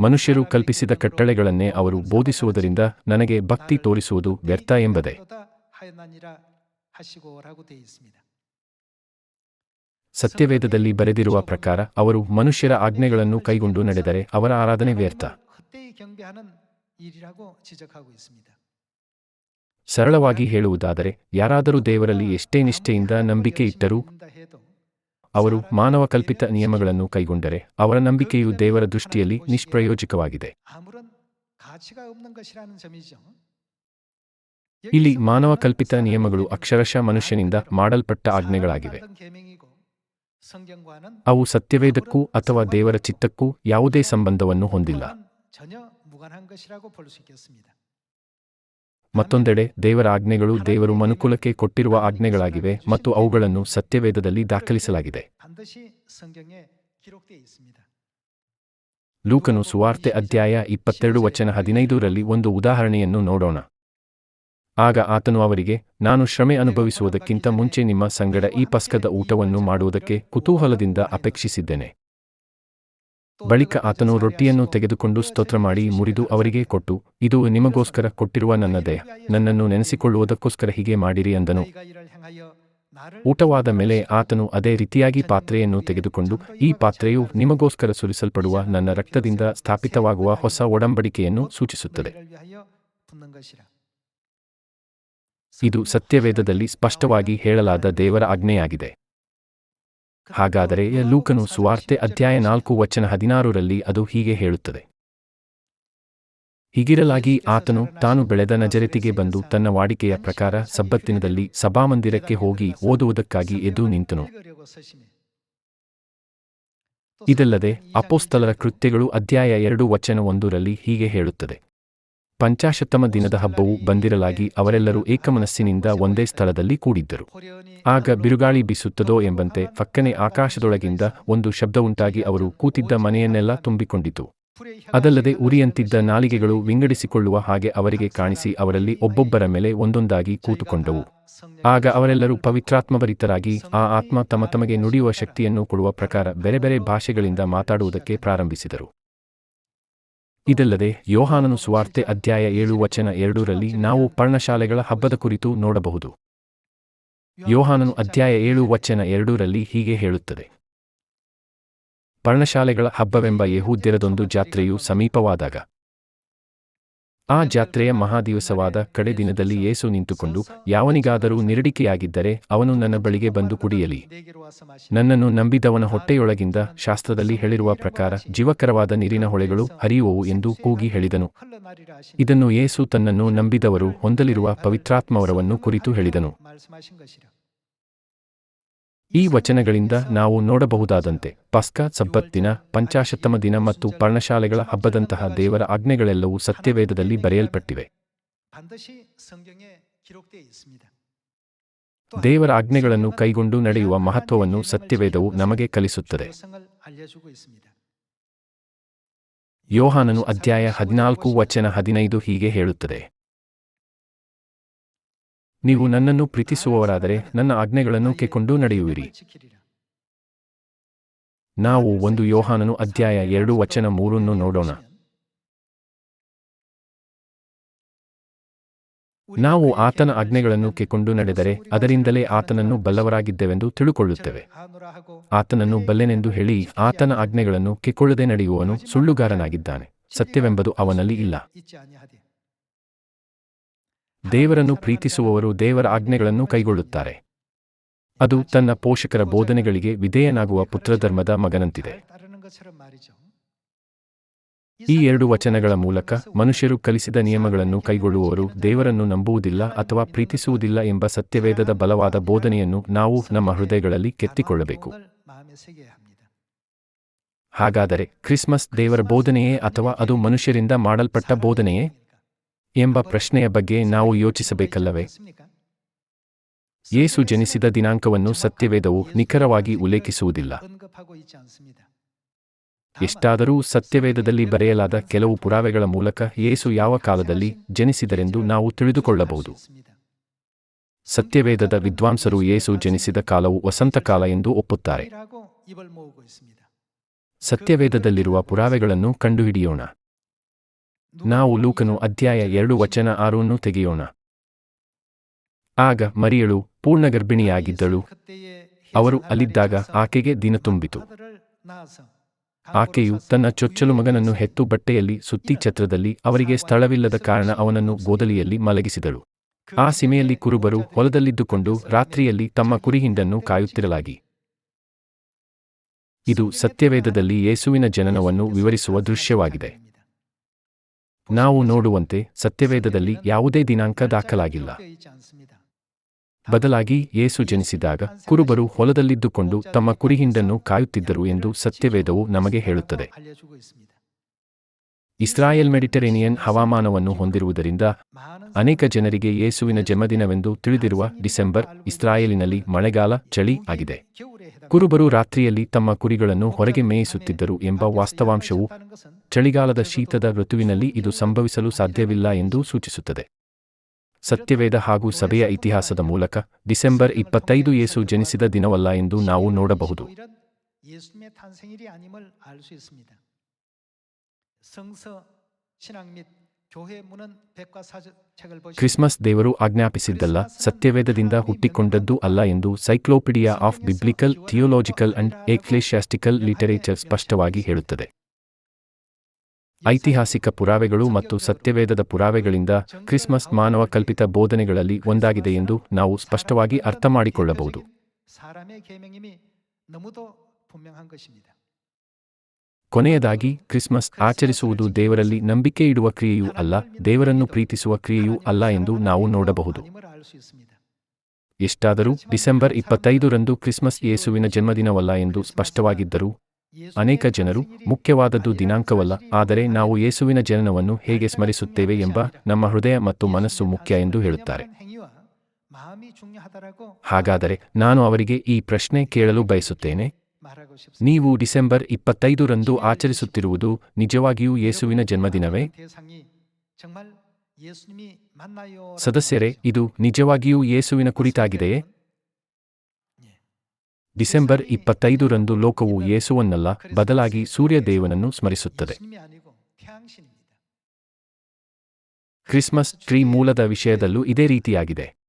ಮನುಷ್ಯರು ಕಲ್ಪಿಸಿದ ಕಟ್ಟಳೆಗಳನ್ನೇ ಅವರು ಬೋಧಿಸುವುದರಿಂದ ನನಗೆ ಭಕ್ತಿ ತೋರಿಸುವುದು ವ್ಯರ್ಥ ಎಂಬುದೇ. ಸತ್ಯವೇದದಲ್ಲಿ ಬರೆದಿರುವ ಪ್ರಕಾರ, ಅವರು ಮನುಷ್ಯರ ಆಜ್ಞೆಗಳನ್ನು ಕೈಗೊಂಡು ನಡೆದರೆ ಅವರ ಆರಾಧನೆ ವ್ಯರ್ಥ. ಸರಳವಾಗಿ ಹೇಳುವುದಾದರೆ ಯಾರಾದರೂ ದೇವರಲ್ಲಿ ಎಷ್ಟೇ ನಿಷ್ಠೆಯಿಂದ ನಂಬಿಕೆ ಇಟ್ಟರೂ ಅವರು ಮಾನವ ಕಲ್ಪಿತ ನಿಯಮಗಳನ್ನು ಕೈಗೊಂಡರೆ ಅವರ ನಂಬಿಕೆಯು ದೇವರ ದೃಷ್ಟಿಯಲ್ಲಿ ನಿಷ್ಪ್ರಯೋಜಕವಾಗಿದೆ. ಇಲ್ಲಿ ಮಾನವ ಕಲ್ಪಿತ ನಿಯಮಗಳು ಅಕ್ಷರಶಃ ಮನುಷ್ಯನಿಂದ ಮಾಡಲ್ಪಟ್ಟ ಆಜ್ಞೆಗಳಾಗಿವೆ. ಅವು ಸತ್ಯವೇದಕ್ಕೂ ಅಥವಾ ದೇವರ ಚಿತ್ತಕ್ಕೂ ಯಾವುದೇ ಸಂಬಂಧವನ್ನು ಹೊಂದಿಲ್ಲ. ಮತ್ತೊಂದೆಡೆ ದೇವರ ಆಜ್ಞೆಗಳು ದೇವರು ಮನುಕುಲಕ್ಕೆ ಕೊಟ್ಟಿರುವ ಆಜ್ಞೆಗಳಾಗಿವೆ ಮತ್ತು ಅವುಗಳನ್ನು ಸತ್ಯವೇದದಲ್ಲಿ ದಾಖಲಿಸಲಾಗಿದೆ. ಲೂಕನು ಸುವಾರ್ತೆ ಅಧ್ಯಾಯ ಇಪ್ಪತ್ತೆರಡು ವಚನ ಹದಿನೈದರಲ್ಲಿ ಒಂದು ಉದಾಹರಣೆಯನ್ನು ನೋಡೋಣ. ಆಗ ಆತನು ಅವರಿಗೆ ನಾನು ಶ್ರಮೆ ಅನುಭವಿಸುವುದಕ್ಕಿಂತ ಮುಂಚೆ ನಿಮ್ಮ ಸಂಗಡ ಈ ಪಸ್ಕದ ಊಟವನ್ನು ಮಾಡುವುದಕ್ಕೆ ಕುತೂಹಲದಿಂದ ಅಪೇಕ್ಷಿಸಿದ್ದೇನೆ. ಬಳಿಕ ಆತನು ರೊಟ್ಟಿಯನ್ನು ತೆಗೆದುಕೊಂಡು ಸ್ತೋತ್ರ ಮಾಡಿ ಮುರಿದು ಅವರಿಗೆ ಕೊಟ್ಟು, ಇದು ನಿಮಗೋಸ್ಕರ ಕೊಟ್ಟಿರುವ ನನ್ನ ದೇಹ ನನ್ನನ್ನು ನೆನೆಸಿಕೊಳ್ಳುವುದಕ್ಕೋಸ್ಕರ ಹೀಗೆ ಮಾಡಿರಿ ಅಂದನು. ಊಟವಾದ ಮೇಲೆ ಆತನು ಅದೇ ರೀತಿಯಾಗಿ ಪಾತ್ರೆಯನ್ನು ತೆಗೆದುಕೊಂಡು, ಈ ಪಾತ್ರೆಯು ನಿಮಗೋಸ್ಕರ ಸುರಿಸಲ್ಪಡುವ ನನ್ನ ರಕ್ತದಿಂದ ಸ್ಥಾಪಿತವಾಗುವ ಹೊಸ ಒಡಂಬಡಿಕೆಯನ್ನು ಸೂಚಿಸುತ್ತದೆ. ಇದು ಸತ್ಯವೇದದಲ್ಲಿ ಸ್ಪಷ್ಟವಾಗಿ ಹೇಳಲಾದ ದೇವರ ಆಜ್ಞೆಯಾಗಿದೆ. ಹಾಗಾದರೆ ಲೂಕನು ಸುವಾರ್ತೆ ಅಧ್ಯಾಯ ನಾಲ್ಕು ವಚನ ಹದಿನಾರರಲ್ಲಿ ಅದು ಹೀಗೆ ಹೇಳುತ್ತದೆ. ಹೀಗಿರಲಾಗಿ ಆತನು ತಾನು ಬೆಳೆದ ನಜರೆತಿಗೆ ಬಂದು ತನ್ನ ವಾಡಿಕೆಯ ಪ್ರಕಾರ ಸಬ್ಬತ್ತಿನದಲ್ಲಿ ಸಭಾಮಂದಿರಕ್ಕೆ ಹೋಗಿ ಓದುವುದಕ್ಕಾಗಿ ಎದ್ದು ನಿಂತನು. ಇದಲ್ಲದೆ ಅಪೋಸ್ತಲರ ಕೃತ್ಯಗಳು ಅಧ್ಯಾಯ ಎರಡು ವಚನ ಒಂದರಲ್ಲಿ ಹೀಗೆ ಹೇಳುತ್ತದೆ. ಪಂಚಾಶತ್ತಮ ದಿನದ ಹಬ್ಬವು ಬಂದಿರಲಾಗಿ ಅವರೆಲ್ಲರೂ ಏಕಮನಸ್ಸಿನಿಂದ ಒಂದೇ ಸ್ಥಳದಲ್ಲಿ ಕೂಡಿದ್ದರು. ಆಗ ಬಿರುಗಾಳಿ ಬೀಸುತ್ತದೋ ಎಂಬಂತೆ ಫಕ್ಕನೆ ಆಕಾಶದೊಳಗಿಂದ ಒಂದು ಶಬ್ದವುಂಟಾಗಿ ಅವರು ಕೂತಿದ್ದ ಮನೆಯನ್ನೆಲ್ಲ ತುಂಬಿಕೊಂಡಿತು. ಅದಲ್ಲದೆ ಉರಿಯಂತಿದ್ದ ನಾಲಿಗೆಗಳು ವಿಂಗಡಿಸಿಕೊಳ್ಳುವ ಹಾಗೆ ಅವರಿಗೆ ಕಾಣಿಸಿ ಅವರಲ್ಲಿ ಒಬ್ಬೊಬ್ಬರ ಮೇಲೆ ಒಂದೊಂದಾಗಿ ಕೂತುಕೊಂಡವು. ಆಗ ಅವರೆಲ್ಲರೂ ಪವಿತ್ರಾತ್ಮಭರಿತರಾಗಿ ಆ ಆತ್ಮ ತಮ್ಮ ತಮಗೆ ನುಡಿಯುವ ಶಕ್ತಿಯನ್ನು ಕೊಡುವ ಪ್ರಕಾರ ಬೇರೆ ಬೇರೆ ಭಾಷೆಗಳಿಂದ ಮಾತಾಡುವುದಕ್ಕೆ ಪ್ರಾರಂಭಿಸಿದರು. ಇದಲ್ಲದೆ ಯೋಹಾನನು ಸುವಾರ್ತೆ ಅಧ್ಯಾಯ ಏಳು ವಚನ ಎರಡೂರಲ್ಲಿ ನಾವು ಪರ್ಣಶಾಲೆಗಳ ಹಬ್ಬದ ಕುರಿತು ನೋಡಬಹುದು. ಯೋಹಾನನು ಅಧ್ಯಾಯ ಏಳು ವಚನ ಎರಡೂರಲ್ಲಿ ಹೀಗೆ ಹೇಳುತ್ತದೆ. ಪರ್ಣಶಾಲೆಗಳ ಹಬ್ಬವೆಂಬ ಯಹೂದ್ಯರದೊಂದು ಜಾತ್ರೆಯು ಸಮೀಪವಾದಾಗ ಆ ಜಾತ್ರೆಯ ಮಹಾದಿವಸವಾದ ಕಡೆ ದಿನದಲ್ಲಿ ಯೇಸು ನಿಂತುಕೊಂಡು, ಯಾವನಿಗಾದರೂ ನಿರಡಿಕೆಯಾಗಿದ್ದರೆ ಅವನು ನನ್ನ ಬಳಿಗೆ ಬಂದು ಕುಡಿಯಲಿ. ನನ್ನನ್ನು ನಂಬಿದವನ ಹೊಟ್ಟೆಯೊಳಗಿಂದ ಶಾಸ್ತ್ರದಲ್ಲಿ ಹೇಳಿರುವ ಪ್ರಕಾರ ಜೀವಕರವಾದ ನೀರಿನ ಹೊಳೆಗಳು ಹರಿಯುವವು ಎಂದು ಕೂಗಿ ಹೇಳಿದನು. ಇದನ್ನು ಯೇಸು ತನ್ನನ್ನು ನಂಬಿದವರು ಹೊಂದಲಿರುವ ಪವಿತ್ರಾತ್ಮವರವನ್ನು ಕುರಿತು ಹೇಳಿದನು. ಈ ವಚನಗಳಿಂದ ನಾವು ನೋಡಬಹುದಾದಂತೆ ಪಸ್ಕ ಸಬ್ಬತ್ತಿನ ಪಂಚಾಶತ್ತಮ ದಿನ ಮತ್ತು ಪರ್ಣಶಾಲೆಗಳ ಹಬ್ಬದಂತಹ ದೇವರ ಆಜ್ಞೆಗಳೆಲ್ಲವೂ ಸತ್ಯವೇದದಲ್ಲಿ ಬರೆಯಲ್ಪಟ್ಟಿವೆ. ದೇವರ ಆಜ್ಞೆಗಳನ್ನು ಕೈಗೊಂಡು ನಡೆಯುವ ಮಹತ್ವವನ್ನು ಸತ್ಯವೇದವು ನಮಗೆ ಕಲಿಸುತ್ತದೆ. ಯೋಹಾನನು ಅಧ್ಯಾಯ ಹದಿನಾಲ್ಕು ವಚನ ಹದಿನೈದು ಹೀಗೆ ಹೇಳುತ್ತದೆ. ನೀವು ನನ್ನನ್ನು ಪ್ರೀತಿಸುವವರಾದರೆ ನನ್ನ ಆಜ್ಞೆಗಳನ್ನು ಕೆಕೊಂಡು ನಡೆಯುವಿರಿ. ನಾವು ಒಂದು ಯೋಹಾನನು ಅಧ್ಯಾಯ ಎರಡು ವಚನ ಮೂರನ್ನು ನೋಡೋಣ. ನಾವು ಆತನ ಆಜ್ಞೆಗಳನ್ನು ಕೆಕೊಂಡು ನಡೆದರೆ ಅದರಿಂದಲೇ ಆತನನ್ನು ಬಲ್ಲವರಾಗಿದ್ದೆವೆಂದು ತಿಳುಕೊಳ್ಳುತ್ತೇವೆ. ಆತನನ್ನು ಬಲ್ಲೆನೆಂದು ಹೇಳಿ ಆತನ ಆಜ್ಞೆಗಳನ್ನು ಕೆಕೊಳ್ಳದೆ ನಡೆಯುವವನು ಸುಳ್ಳುಗಾರನಾಗಿದ್ದಾನೆ. ಸತ್ಯವೆಂಬುದು ಅವನಲ್ಲಿ ಇಲ್ಲ. ದೇವರನ್ನು ಪ್ರೀತಿಸುವವರು ದೇವರ ಆಜ್ಞೆಗಳನ್ನು ಕೈಗೊಳ್ಳುತ್ತಾರೆ. ಅದು ತನ್ನ ಪೋಷಕರ ಬೋಧನೆಗಳಿಗೆ ವಿಧೇಯನಾಗುವ ಪುತ್ರಧರ್ಮದ ಮಗನಂತಿದೆ. ಈ ಎರಡು ವಚನಗಳ ಮೂಲಕ ಮನುಷ್ಯರು ಕಲಿಸಿದ ನಿಯಮಗಳನ್ನು ಕೈಗೊಳ್ಳುವವರು ದೇವರನ್ನು ನಂಬುವುದಿಲ್ಲ ಅಥವಾ ಪ್ರೀತಿಸುವುದಿಲ್ಲ ಎಂಬ ಸತ್ಯವೇದದ ಬಲವಾದ ಬೋಧನೆಯನ್ನು ನಾವು ನಮ್ಮ ಹೃದಯಗಳಲ್ಲಿ ಕೆತ್ತಿಕೊಳ್ಳಬೇಕು. ಹಾಗಾದರೆ ಕ್ರಿಸ್ಮಸ್ ದೇವರ ಬೋಧನೆಯೇ ಅಥವಾ ಅದು ಮನುಷ್ಯರಿಂದ ಮಾಡಲ್ಪಟ್ಟ ಬೋಧನೆಯೇ? ಎಂಬ ಪ್ರಶ್ನೆಯ ಬಗ್ಗೆ ನಾವು ಯೋಚಿಸಬೇಕಲ್ಲವೇ? ಯೇಸು ಜನಿಸಿದ ದಿನಾಂಕವನ್ನು ಸತ್ಯವೇದವು ನಿಖರವಾಗಿ ಉಲ್ಲೇಖಿಸುವುದಿಲ್ಲ. ಎಷ್ಟಾದರೂ ಸತ್ಯವೇದದಲ್ಲಿ ಬರೆಯಲಾದ ಕೆಲವು ಪುರಾವೆಗಳ ಮೂಲಕ ಯೇಸು ಯಾವ ಕಾಲದಲ್ಲಿ ಜನಿಸಿದರೆಂದು ನಾವು ತಿಳಿದುಕೊಳ್ಳಬಹುದು. ಸತ್ಯವೇದದ ವಿದ್ವಾಂಸರು ಯೇಸು ಜನಿಸಿದ ಕಾಲವು ವಸಂತಕಾಲ ಎಂದು ಒಪ್ಪುತ್ತಾರೆ. ಸತ್ಯವೇದದಲ್ಲಿರುವ ಪುರಾವೆಗಳನ್ನು ಕಂಡುಹಿಡಿಯೋಣ. ನಾವು ಲೂಕನು ಅಧ್ಯಾಯ ಎರಡು ವಚನ ಆರನ್ನು ತೆಗೆಯೋಣ. ಆಗ ಮರಿಯಳು ಪೂರ್ಣ ಗರ್ಭಿಣಿಯಾಗಿದ್ದಳು ಅವರು ಅಲ್ಲಿದ್ದಾಗ ಆಕೆಗೆ ದಿನ ತುಂಬಿತು. ಆಕೆಯು ತನ್ನ ಚೊಚ್ಚಲು ಮಗನನ್ನು ಹೆತ್ತು ಬಟ್ಟೆಯಲ್ಲಿ ಸುತ್ತಿ ಛತ್ರದಲ್ಲಿ ಅವರಿಗೆ ಸ್ಥಳವಿಲ್ಲದ ಕಾರಣ ಅವನನ್ನು ಗೋದಲಿಯಲ್ಲಿ ಮಲಗಿಸಿದಳು. ಆ ಸಿಮೆಯಲ್ಲಿ ಕುರುಬರು ಹೊಲದಲ್ಲಿದ್ದುಕೊಂಡು ರಾತ್ರಿಯಲ್ಲಿ ತಮ್ಮ ಕುರಿಹಿಂಡನ್ನು ಕಾಯುತ್ತಿರಲಾಗಿ. ಇದು ಸತ್ಯವೇದದಲ್ಲಿ ಯೇಸುವಿನ ಜನನವನ್ನು ವಿವರಿಸುವ ದೃಶ್ಯವಾಗಿದೆ. ನಾವು ನೋಡುವಂತೆ ಸತ್ಯವೇದದಲ್ಲಿ ಯಾವುದೇ ದಿನಾಂಕ ದಾಖಲಾಗಿಲ್ಲ. ಬದಲಾಗಿ ಯೇಸು ಜನಿಸಿದಾಗ ಕುರುಬರು ಹೊಲದಲ್ಲಿದ್ದುಕೊಂಡು ತಮ್ಮ ಕುರಿಹಿಂಡನ್ನು ಕಾಯುತ್ತಿದ್ದರು ಎಂದು ಸತ್ಯವೇದವು ನಮಗೆ ಹೇಳುತ್ತದೆ. ಇಸ್ರಾಯೇಲ್ ಮೆಡಿಟರೇನಿಯನ್ ಹವಾಮಾನವನ್ನು ಹೊಂದಿರುವುದರಿಂದ ಅನೇಕ ಜನರಿಗೆ ಯೇಸುವಿನ ಜನ್ಮದಿನವೆಂದು ತಿಳಿದಿರುವ ಡಿಸೆಂಬರ್ ಇಸ್ರಾಯೇಲಿನಲ್ಲಿ ಮಳೆಗಾಲ ಚಳಿ ಆಗಿದೆ. ಕುರುಬರು ರಾತ್ರಿಯಲ್ಲಿ ತಮ್ಮ ಕುರಿಗಳನ್ನು ಹೊರಗೆ ಮೇಯಿಸುತ್ತಿದ್ದರು ಎಂಬ ವಾಸ್ತವಾಂಶವು ಚಳಿಗಾಲದ ಶೀತದ ಋತುವಿನಲ್ಲಿ ಇದು ಸಂಭವಿಸಲು ಸಾಧ್ಯವಿಲ್ಲ ಎಂದು ಸೂಚಿಸುತ್ತದೆ ಸತ್ಯವೇದ ಹಾಗೂ ಸಭೆಯ ಇತಿಹಾಸದ ಮೂಲಕ ಡಿಸೆಂಬರ್ ಇಪ್ಪತ್ತೈದು ಯೇಸು ಜನಿಸಿದ ದಿನವಲ್ಲ ಎಂದು ನಾವು ನೋಡಬಹುದು 예수님의 탄생일이 아님을 알 수 있습니다. 성서 신앙 및 ಕ್ರಿಸ್ಮಸ್ ದೇವರು ಆಜ್ಞಾಪಿಸಿದ್ದಲ್ಲ ಸತ್ಯವೇದದಿಂದ ಹುಟ್ಟಿಕೊಂಡದ್ದು ಅಲ್ಲ ಎಂದು cyclopedia of biblical theological and ecclesiastical literature ಸ್ಪಷ್ಟವಾಗಿ ಹೇಳುತ್ತದೆ. ಐತಿಹಾಸಿಕ ಪುರಾವೆಗಳು ಮತ್ತು ಸತ್ಯವೇದದ ಪುರಾವೆಗಳಿಂದ ಕ್ರಿಸ್ಮಸ್ ಮಾನವ ಕಲ್ಪಿತ ಬೋಧನೆಗಳಲ್ಲಿ ಒಂದಾಗಿದೆ ಎಂದು ನಾವು ಸ್ಪಷ್ಟವಾಗಿ ಅರ್ಥ ಅರ್ಥಮಾಡಿಕೊಳ್ಳಬಹುದು ಕೊನೆಯದಾಗಿ, ಕ್ರಿಸ್ಮಸ್ ಆಚರಿಸುವುದು ದೇವರಲ್ಲಿ ನಂಬಿಕೆ ಇಡುವ ಕ್ರಿಯೆಯೂ ಅಲ್ಲ, ದೇವರನ್ನು ಪ್ರೀತಿಸುವ ಕ್ರಿಯೆಯೂ ಅಲ್ಲ ಎಂದು ನಾವು ನೋಡಬಹುದು. ಎಷ್ಟಾದರೂ ಡಿಸೆಂಬರ್ ಇಪ್ಪತ್ತೈದರಂದು ಕ್ರಿಸ್ಮಸ್ ಯೇಸುವಿನ ಜನ್ಮದಿನವಲ್ಲ ಎಂದು ಸ್ಪಷ್ಟವಾಗಿದ್ದರು, ಅನೇಕ ಜನರು ಮುಖ್ಯವಾದದ್ದು ದಿನಾಂಕವಲ್ಲ, ಆದರೆ ನಾವು ಯೇಸುವಿನ ಜನನವನ್ನು ಹೇಗೆ ಸ್ಮರಿಸುತ್ತೇವೆ ಎಂಬ ನಮ್ಮ ಹೃದಯ ಮತ್ತು ಮನಸ್ಸು ಮುಖ್ಯ ಎಂದು ಹೇಳುತ್ತಾರೆ. ಹಾಗಾದರೆ ನಾನು ಅವರಿಗೆ ಈ ಪ್ರಶ್ನೆ ಕೇಳಲು ಬಯಸುತ್ತೇನೆ ನೀವು ಡಿಸೆಂಬರ್ ಇಪ್ಪತ್ತೈದರಂದು ಆಚರಿಸುತ್ತಿರುವುದು ನಿಜವಾಗಿಯೂ ಯೇಸುವಿನ ಜನ್ಮದಿನವೇ? ಸದಸ್ಯರೇ, ಇದು ನಿಜವಾಗಿಯೂ ಯೇಸುವಿನ ಕುರಿತಾಗಿದೆಯೇ? ಡಿಸೆಂಬರ್ ಇಪ್ಪತ್ತೈದರಂದು ಲೋಕವು ಯೇಸುವನ್ನಲ್ಲ, ಬದಲಾಗಿ ಸೂರ್ಯದೇವನನ್ನು ಸ್ಮರಿಸುತ್ತದೆ. ಕ್ರಿಸ್ಮಸ್ ಟ್ರೀ ಮೂಲದ ವಿಷಯದಲ್ಲೂ ಇದೇ ರೀತಿಯಾಗಿದೆ.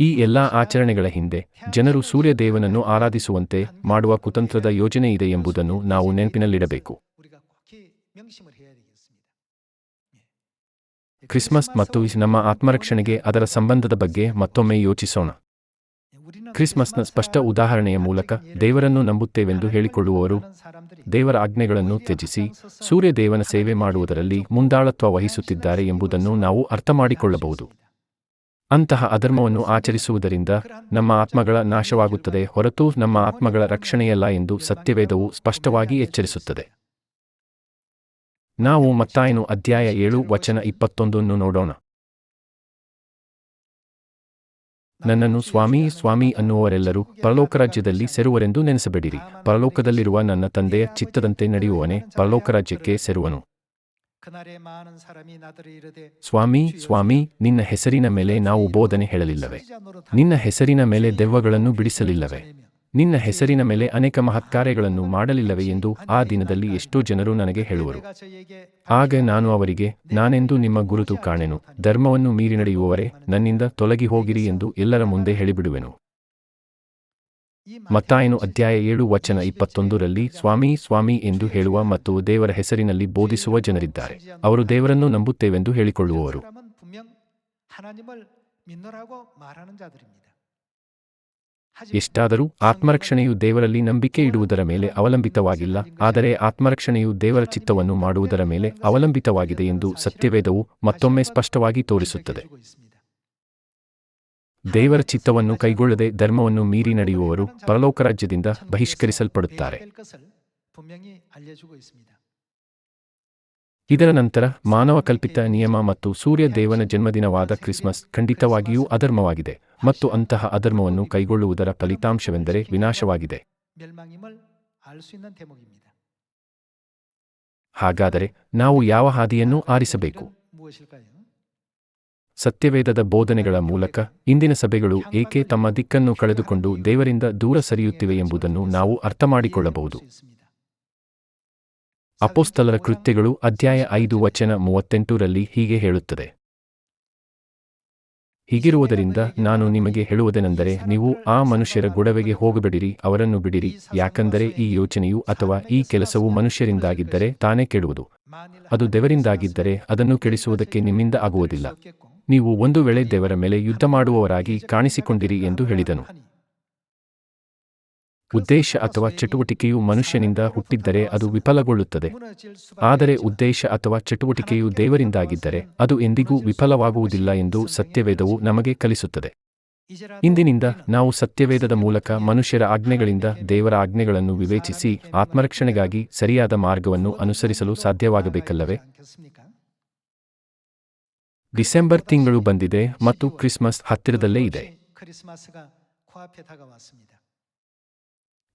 ಈ ಎಲ್ಲಾ ಆಚರಣೆಗಳ ಹಿಂದೆ ಜನರು ಸೂರ್ಯದೇವನನ್ನು ಆರಾಧಿಸುವಂತೆ ಮಾಡುವ ಕುತಂತ್ರದ ಯೋಜನೆ ಇದೆ ಎಂಬುದನ್ನು ನಾವು ನೆನಪಿನಲ್ಲಿಡಬೇಕು. ಕ್ರಿಸ್ಮಸ್ ಮತ್ತು ನಮ್ಮ ಆತ್ಮರಕ್ಷಣೆಗೆ ಅದರ ಸಂಬಂಧದ ಬಗ್ಗೆ ಮತ್ತೊಮ್ಮೆ ಯೋಚಿಸೋಣ. ಕ್ರಿಸ್ಮಸ್ನ ಸ್ಪಷ್ಟ ಉದಾಹರಣೆಯ ಮೂಲಕ ದೇವರನ್ನು ನಂಬುತ್ತೇವೆಂದು ಹೇಳಿಕೊಳ್ಳುವವರು ದೇವರ ಆಜ್ಞೆಗಳನ್ನು ತ್ಯಜಿಸಿ ಸೂರ್ಯದೇವನ ಸೇವೆ ಮಾಡುವುದರಲ್ಲಿ ಮುಂದಾಳತ್ವ ವಹಿಸುತ್ತಿದ್ದಾರೆ ಎಂಬುದನ್ನು ನಾವು ಅರ್ಥ ಮಾಡಿಕೊಳ್ಳಬಹುದು ಅಂತಹ ಅಧರ್ಮವನ್ನು ಆಚರಿಸುವುದರಿಂದ ನಮ್ಮ ಆತ್ಮಗಳ ನಾಶವಾಗುತ್ತದೆ ಹೊರತು ನಮ್ಮ ಆತ್ಮಗಳ ರಕ್ಷಣೆಯಲ್ಲ ಎಂದು ಸತ್ಯವೇದವು ಸ್ಪಷ್ಟವಾಗಿ ಎಚ್ಚರಿಸುತ್ತದೆ. ನಾವು ಮತ್ತಾಯನು ಅಧ್ಯಾಯ ಏಳು ವಚನ ಇಪ್ಪತ್ತೊಂದನ್ನು ನೋಡೋಣ. ನನ್ನನ್ನು ಸ್ವಾಮಿ ಸ್ವಾಮಿ ಅನ್ನುವರೆಲ್ಲರೂ ಪರಲೋಕ ರಾಜ್ಯದಲ್ಲಿ ಸೇರುವರೆಂದು ನೆನೆಸಬೇಡಿರಿ. ಪರಲೋಕದಲ್ಲಿರುವ ನನ್ನ ತಂದೆಯ ಚಿತ್ತದಂತೆ ನಡೆಯುವವನೇ ಪರಲೋಕ ರಾಜ್ಯಕ್ಕೆ ಸೇರುವನು. ಸ್ವಾಮಿ ಸ್ವಾಮಿ ನಿನ್ನ ಹೆಸರಿನ ಮೇಲೆ ನಾವು ಬೋಧನೆ ಹೇಳಲಿಲ್ಲವೆ? ನಿನ್ನ ಹೆಸರಿನ ಮೇಲೆ ದೆವ್ವಗಳನ್ನು ಬಿಡಿಸಲಿಲ್ಲವೆ? ನಿನ್ನ ಹೆಸರಿನ ಮೇಲೆ ಅನೇಕ ಮಹತ್ಕಾರ್ಯಗಳನ್ನು ಮಾಡಲಿಲ್ಲವೆ ಎಂದು ಆ ದಿನದಲ್ಲಿ ಎಷ್ಟೋ ಜನರು ನನಗೆ ಹೇಳುವರು. ಆಗ ನಾನು ಅವರಿಗೆ ನಾನೆಂದು ನಿಮ್ಮ ಗುರುತು ಕಾಣೆನು. ಧರ್ಮವನ್ನು ಮೀರಿ ನಡೆಯುವವರೇ ನನ್ನಿಂದ ತೊಲಗಿ ಹೋಗಿರಿ ಎಂದು ಎಲ್ಲರ ಮುಂದೆ ಹೇಳಿಬಿಡುವೆನು. ಮತ್ತಾಯನು ಅಧ್ಯಾಯ ಏಳು ವಚನ ಇಪ್ಪತ್ತೊಂದರಲ್ಲಿ ಸ್ವಾಮಿ ಸ್ವಾಮಿ ಎಂದು ಹೇಳುವ ಮತ್ತು ದೇವರ ಹೆಸರಿನಲ್ಲಿ ಬೋಧಿಸುವ ಜನರಿದ್ದಾರೆ. ಅವರು ದೇವರನ್ನು ನಂಬುತ್ತೇವೆಂದು ಹೇಳಿಕೊಳ್ಳುವವರು. ಎಷ್ಟಾದರೂ ಆತ್ಮರಕ್ಷಣೆಯು ದೇವರಲ್ಲಿ ನಂಬಿಕೆ ಇಡುವುದರ ಮೇಲೆ ಅವಲಂಬಿತವಾಗಿಲ್ಲ, ಆದರೆ ಆತ್ಮರಕ್ಷಣೆಯು ದೇವರ ಚಿತ್ತವನ್ನು ಮಾಡುವುದರ ಮೇಲೆ ಅವಲಂಬಿತವಾಗಿದೆ ಎಂದು ಸತ್ಯವೇದವು ಮತ್ತೊಮ್ಮೆ ಸ್ಪಷ್ಟವಾಗಿ ತೋರಿಸುತ್ತದೆ. ದೇವರ ಚಿತ್ತವನ್ನು ಕೈಗೊಳ್ಳದೆ ಧರ್ಮವನ್ನು ಮೀರಿ ನಡೆಯುವವರು ಪರಲೋಕ ರಾಜ್ಯದಿಂದ ಬಹಿಷ್ಕರಿಸಲ್ಪಡುತ್ತಾರೆ. ಇದರ ನಂತರ ಮಾನವ ಕಲ್ಪಿತ ನಿಯಮ ಮತ್ತು ಸೂರ್ಯ ದೇವನ ಜನ್ಮದಿನವಾದ ಕ್ರಿಸ್ಮಸ್ ಖಂಡಿತವಾಗಿಯೂ ಅಧರ್ಮವಾಗಿದೆ ಮತ್ತು ಅಂತಹ ಅಧರ್ಮವನ್ನು ಕೈಗೊಳ್ಳುವುದರ ಫಲಿತಾಂಶವೆಂದರೆ ವಿನಾಶವಾಗಿದೆ. ಹಾಗಾದರೆ ನಾವು ಯಾವ ಹಾದಿಯನ್ನು ಆರಿಸಬೇಕು? ಸತ್ಯವೇದದ ಬೋಧನೆಗಳ ಮೂಲಕ ಇಂದಿನ ಸಭೆಗಳು ಏಕೆ ತಮ್ಮ ದಿಕ್ಕನ್ನು ಕಳೆದುಕೊಂಡು ದೇವರಿಂದ ದೂರ ಸರಿಯುತ್ತಿವೆ ಎಂಬುದನ್ನು ನಾವು ಅರ್ಥಮಾಡಿಕೊಳ್ಳಬಹುದು ಅಪೋಸ್ತಲರ ಕೃತ್ಯಗಳು ಅಧ್ಯಾಯ ಐದು ವಚನ ಮೂವತ್ತೆಂಟರಲ್ಲಿ ಹೀಗೆ ಹೇಳುತ್ತದೆ. ಹೀಗಿರುವುದರಿಂದ ನಾನು ನಿಮಗೆ ಹೇಳುವುದೇನೆಂದರೆ ನೀವು ಆ ಮನುಷ್ಯರ ಗೊಡವೆಗೆ ಹೋಗಬೇಡಿರಿ ಅವರನ್ನು ಬಿಡಿರಿ. ಯಾಕಂದರೆ ಈ ಯೋಚನೆಯು ಅಥವಾ ಈ ಕೆಲಸವು ಮನುಷ್ಯರಿಂದಾಗಿದ್ದರೆ ತಾನೇ ಕೆಡುವುದು. ಅದು ದೇವರಿಂದಾಗಿದ್ದರೆ ಅದನ್ನು ಕೆಡಿಸುವುದಕ್ಕೆ ನಿಮ್ಮಿಂದ ಆಗುವುದಿಲ್ಲ. ನೀವು ಒಂದು ವೇಳೆ ದೇವರ ಮೇಲೆ ಯುದ್ಧ ಮಾಡುವವರಾಗಿ ಕಾಣಿಸಿಕೊಂಡಿರಿ ಎಂದು ಹೇಳಿದನು. ಉದ್ದೇಶ ಅಥವಾ ಚಟುವಟಿಕೆಯು ಮನುಷ್ಯನಿಂದ ಹುಟ್ಟಿದ್ದರೆ ಅದು ವಿಫಲಗೊಳ್ಳುತ್ತದೆ. ಆದರೆ ಉದ್ದೇಶ ಅಥವಾ ಚಟುವಟಿಕೆಯು ದೇವರಿಂದಾಗಿದ್ದರೆ ಅದು ಎಂದಿಗೂ ವಿಫಲವಾಗುವುದಿಲ್ಲ ಎಂದು ಸತ್ಯವೇದವು ನಮಗೆ ಕಲಿಸುತ್ತದೆ. ಇಂದಿನಿಂದ ನಾವು ಸತ್ಯವೇದದ ಮೂಲಕ ಮನುಷ್ಯರ ಆಜ್ಞೆಗಳಿಂದ ದೇವರ ಆಜ್ಞೆಗಳನ್ನು ವಿವೇಚಿಸಿ ಆತ್ಮರಕ್ಷಣೆಗಾಗಿ ಸರಿಯಾದ ಮಾರ್ಗವನ್ನು ಅನುಸರಿಸಲು ಸಾಧ್ಯವಾಗಬೇಕಲ್ಲವೇ? ಡಿಸೆಂಬರ್ ತಿಂಗಳು ಬಂದಿದೆ ಮತ್ತು ಕ್ರಿಸ್ಮಸ್ ಹತ್ತಿರದಲ್ಲೇ ಇದೆ.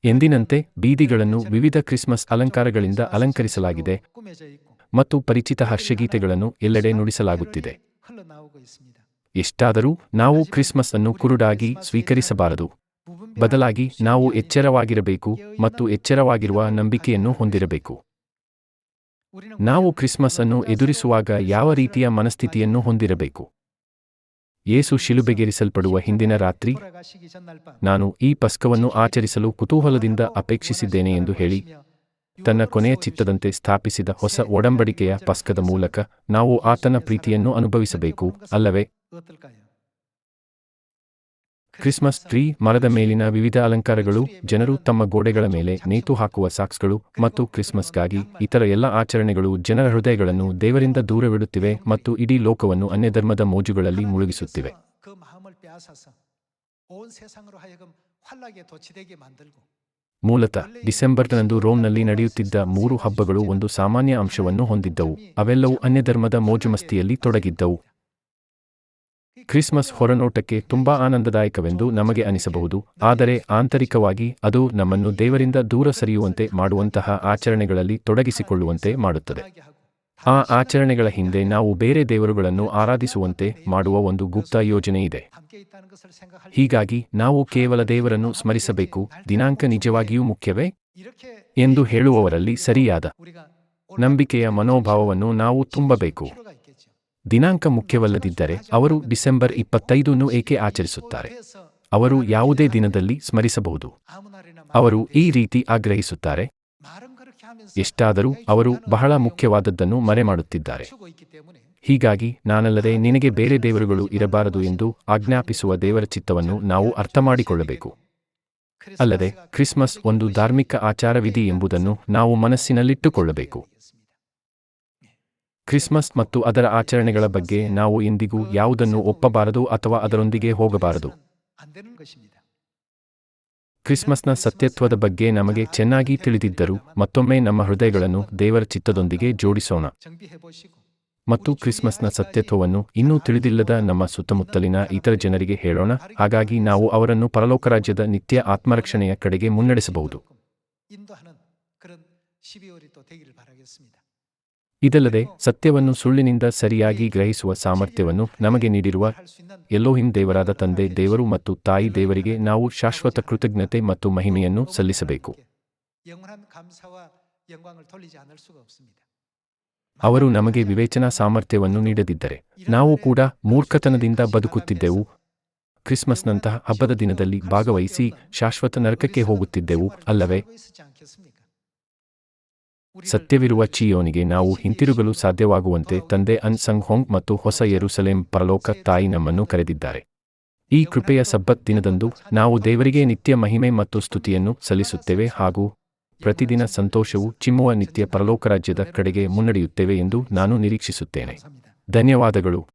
ಎಂದಿನಂತೆ ಬೀದಿಗಳನ್ನು ವಿವಿಧ ಕ್ರಿಸ್ಮಸ್ ಅಲಂಕಾರಗಳಿಂದ ಅಲಂಕರಿಸಲಾಗಿದೆ ಮತ್ತು ಪರಿಚಿತ ಹರ್ಷಗೀತೆಗಳನ್ನು ಎಲ್ಲೆಡೆ ನುಡಿಸಲಾಗುತ್ತಿದೆ. ಎಷ್ಟಾದರೂ ನಾವು ಕ್ರಿಸ್ಮಸ್ ಅನ್ನು ಕುರುಡಾಗಿ ಸ್ವೀಕರಿಸಬಾರದು. ಬದಲಾಗಿ ನಾವು ಎಚ್ಚರವಾಗಿರಬೇಕು ಮತ್ತು ಎಚ್ಚರವಾಗಿರುವ ನಂಬಿಕೆಯನ್ನು ಹೊಂದಿರಬೇಕು. ನಾವು ಕ್ರಿಸ್ಮಸ್ ಅನ್ನು ಎದುರಿಸುವಾಗ ಯಾವ ರೀತಿಯ ಮನಸ್ಥಿತಿಯನ್ನು ಹೊಂದಿರಬೇಕು? ಯೇಸು ಶಿಲುಬೆಗೇರಿಸಲ್ಪಡುವ ಹಿಂದಿನ ರಾತ್ರಿ ನಾನು ಈ ಪಸ್ಕವನ್ನು ಆಚರಿಸಲು ಕುತೂಹಲದಿಂದ ಅಪೇಕ್ಷಿಸಿದ್ದೇನೆ ಎಂದು ಹೇಳಿ ತನ್ನ ಕೊನೆಯ ಚಿತ್ತದಂತೆ ಸ್ಥಾಪಿಸಿದ ಹೊಸ ಒಡಂಬಡಿಕೆಯ ಪಸ್ಕದ ಮೂಲಕ ನಾವು ಆತನ ಪ್ರೀತಿಯನ್ನು ಅನುಭವಿಸಬೇಕು ಅಲ್ಲವೇ? ಕ್ರಿಸ್ಮಸ್ ಟ್ರೀ, ಮರದ ಮೇಲಿನ ವಿವಿಧ ಅಲಂಕಾರಗಳು, ಜನರು ತಮ್ಮ ಗೋಡೆಗಳ ಮೇಲೆ ನೇತು ಹಾಕುವ ಸಾಕ್ಸ್ಗಳು ಮತ್ತು ಕ್ರಿಸ್ಮಸ್ಗಾಗಿ ಇತರ ಎಲ್ಲ ಆಚರಣೆಗಳು ಜನರ ಹೃದಯಗಳನ್ನು ದೇವರಿಂದ ದೂರವಿಡುತ್ತಿವೆ ಮತ್ತು ಇಡೀ ಲೋಕವನ್ನು ಅನ್ಯ ಧರ್ಮದ ಮೋಜುಗಳಲ್ಲಿ ಮುಳುಗಿಸುತ್ತಿವೆ. ಮೂಲತಃ ಡಿಸೆಂಬರ್ನಂದು ರೋಮ್ನಲ್ಲಿ ನಡೆಯುತ್ತಿದ್ದ ಮೂರು ಹಬ್ಬಗಳು ಒಂದು ಸಾಮಾನ್ಯ ಅಂಶವನ್ನು ಹೊಂದಿದ್ದವು. ಅವೆಲ್ಲವೂ ಅನ್ಯಧರ್ಮದ ಮೋಜುಮಸ್ತಿಯಲ್ಲಿ ತೊಡಗಿದ್ದವು. ಕ್ರಿಸ್ಮಸ್ ಹೊರನೋಟಕ್ಕೆ ತುಂಬಾ ಆನಂದದಾಯಕವೆಂದು ನಮಗೆ ಅನಿಸಬಹುದು, ಆದರೆ ಆಂತರಿಕವಾಗಿ ಅದು ನಮ್ಮನ್ನು ದೇವರಿಂದ ದೂರ ಸರಿಯುವಂತೆ ಮಾಡುವಂತಹ ಆಚರಣೆಗಳಲ್ಲಿ ತೊಡಗಿಸಿಕೊಳ್ಳುವಂತೆ ಮಾಡುತ್ತದೆ. ಆ ಆಚರಣೆಗಳ ಹಿಂದೆ ನಾವು ಬೇರೆ ದೇವರುಗಳನ್ನು ಆರಾಧಿಸುವಂತೆ ಮಾಡುವ ಒಂದು ಗುಪ್ತ ಯೋಜನೆ ಇದೆ. ಹೀಗಾಗಿ ನಾವು ಕೇವಲ ದೇವರನ್ನು ಸ್ಮರಿಸಬೇಕು, ದಿನಾಂಕ ನಿಜವಾಗಿಯೂ ಮುಖ್ಯವೇ? ಎಂದು ಹೇಳುವವರಲ್ಲಿ ಸರಿಯಾದ ನಂಬಿಕೆಯ ಮನೋಭಾವವನ್ನು ನಾವು ತುಂಬಬೇಕು. ದಿನಾಂಕ ಮುಖ್ಯವಲ್ಲದಿದ್ದರೆ ಅವರು ಡಿಸೆಂಬರ್ ಇಪ್ಪತ್ತೈದನ್ನು ಏಕೆ ಆಚರಿಸುತ್ತಾರೆ? ಅವರು ಯಾವುದೇ ದಿನದಲ್ಲಿ ಸ್ಮರಿಸಬಹುದು. ಅವರು ಈ ರೀತಿ ಆಗ್ರಹಿಸುತ್ತಾರೆ, ಎಷ್ಟಾದರೂ ಅವರು ಬಹಳ ಮುಖ್ಯವಾದದ್ದನ್ನು ಮರೆಮಾಡುತ್ತಿದ್ದಾರೆ. ಹೀಗಾಗಿ ನಾನಲ್ಲದೆ ನಿನಗೆ ಬೇರೆ ದೇವರುಗಳು ಇರಬಾರದು ಎಂದು ಆಜ್ಞಾಪಿಸುವ ದೇವರ ಚಿತ್ತವನ್ನು ನಾವು ಅರ್ಥಮಾಡಿಕೊಳ್ಳಬೇಕು. ಅಲ್ಲದೆ ಕ್ರಿಸ್ಮಸ್ ಒಂದು ಧಾರ್ಮಿಕ ಆಚಾರವಿಧಿ ಎಂಬುದನ್ನು ನಾವು ಮನಸ್ಸಿನಲ್ಲಿಟ್ಟುಕೊಳ್ಳಬೇಕು. ಕ್ರಿಸ್ಮಸ್ ಮತ್ತು ಅದರ ಆಚರಣೆಗಳ ಬಗ್ಗೆ ನಾವು ಇಂದಿಗೂ ಯಾವುದನ್ನು ಒಪ್ಪಬಾರದು ಅಥವಾ ಅದರೊಂದಿಗೆ ಹೋಗಬಾರದು. ಕ್ರಿಸ್ಮಸ್ನ ಸತ್ಯತ್ವದ ಬಗ್ಗೆ ನಮಗೆ ಚೆನ್ನಾಗಿ ತಿಳಿದಿದ್ದರೂ ಮತ್ತೊಮ್ಮೆ ನಮ್ಮ ಹೃದಯಗಳನ್ನು ದೇವರ ಚಿತ್ತದೊಂದಿಗೆ ಜೋಡಿಸೋಣ. ಮತ್ತು ಕ್ರಿಸ್ಮಸ್ನ ಸತ್ಯತ್ವವನ್ನು ಇನ್ನೂ ತಿಳಿದಿಲ್ಲದ ನಮ್ಮ ಸುತ್ತಮುತ್ತಲಿನ ಇತರ ಜನರಿಗೆ ಹೇಳೋಣ. ಹಾಗಾಗಿ ನಾವು ಅವರನ್ನು ಪರಲೋಕ ರಾಜ್ಯದ ನಿತ್ಯ ಆತ್ಮರಕ್ಷಣೆಯ ಕಡೆಗೆ ಮುನ್ನಡೆಸಬಹುದು. ಇದಲ್ಲದೆ ಸತ್ಯವನ್ನು ಸುಳ್ಳಿನಿಂದ ಸರಿಯಾಗಿ ಗ್ರಹಿಸುವ ಸಾಮರ್ಥ್ಯವನ್ನು ನಮಗೆ ನೀಡಿರುವ ಎಲ್ಲೋಹಿಂ ದೇವರಾದ ತಂದೆ ದೇವರು ಮತ್ತು ತಾಯಿ ದೇವರಿಗೆ ನಾವು ಶಾಶ್ವತ ಕೃತಜ್ಞತೆ ಮತ್ತು ಮಹಿಮೆಯನ್ನು ಸಲ್ಲಿಸಬೇಕು. ಅವರು ನಮಗೆ ವಿವೇಚನಾ ಸಾಮರ್ಥ್ಯವನ್ನು ನೀಡದಿದ್ದರೆ ನಾವು ಕೂಡ ಮೂರ್ಖತನದಿಂದ ಬದುಕುತ್ತಿದ್ದೆವು. ಕ್ರಿಸ್ಮಸ್ನಂತಹ ಹಬ್ಬದ ದಿನದಲ್ಲಿ ಭಾಗವಹಿಸಿ ಶಾಶ್ವತ ನರಕಕ್ಕೆ ಹೋಗುತ್ತಿದ್ದೆವು ಅಲ್ಲವೇ? ಸತ್ಯವಿರುವ ಚಿಯೋನಿಗೆ ನಾವು ಹಿಂತಿರುಗಲು ಸಾಧ್ಯವಾಗುವಂತೆ ತಂದೆ ಅನ್ ಸಂಗ್ ಹೊಂಗ್ ಮತ್ತು ಹೊಸ ಯರುಸಲೇಂ ಪರಲೋಕ ತಾಯಿ ನಮ್ಮನ್ನು ಕರೆದಿದ್ದಾರೆ. ಈ ಕೃಪೆಯ ಸಬ್ಬತ್ ದಿನದಂದು ನಾವು ದೇವರಿಗೆ ನಿತ್ಯ ಮಹಿಮೆ ಮತ್ತು ಸ್ತುತಿಯನ್ನು ಸಲ್ಲಿಸುತ್ತೇವೆ ಹಾಗೂ ಪ್ರತಿದಿನ ಸಂತೋಷವು ಚಿಮ್ಮುವ ನಿತ್ಯ ಪರಲೋಕ ರಾಜ್ಯದ ಕಡೆಗೆ ಮುನ್ನಡೆಯುತ್ತೇವೆ ಎಂದು ನಾನು ನಿರೀಕ್ಷಿಸುತ್ತೇನೆ. ಧನ್ಯವಾದಗಳು.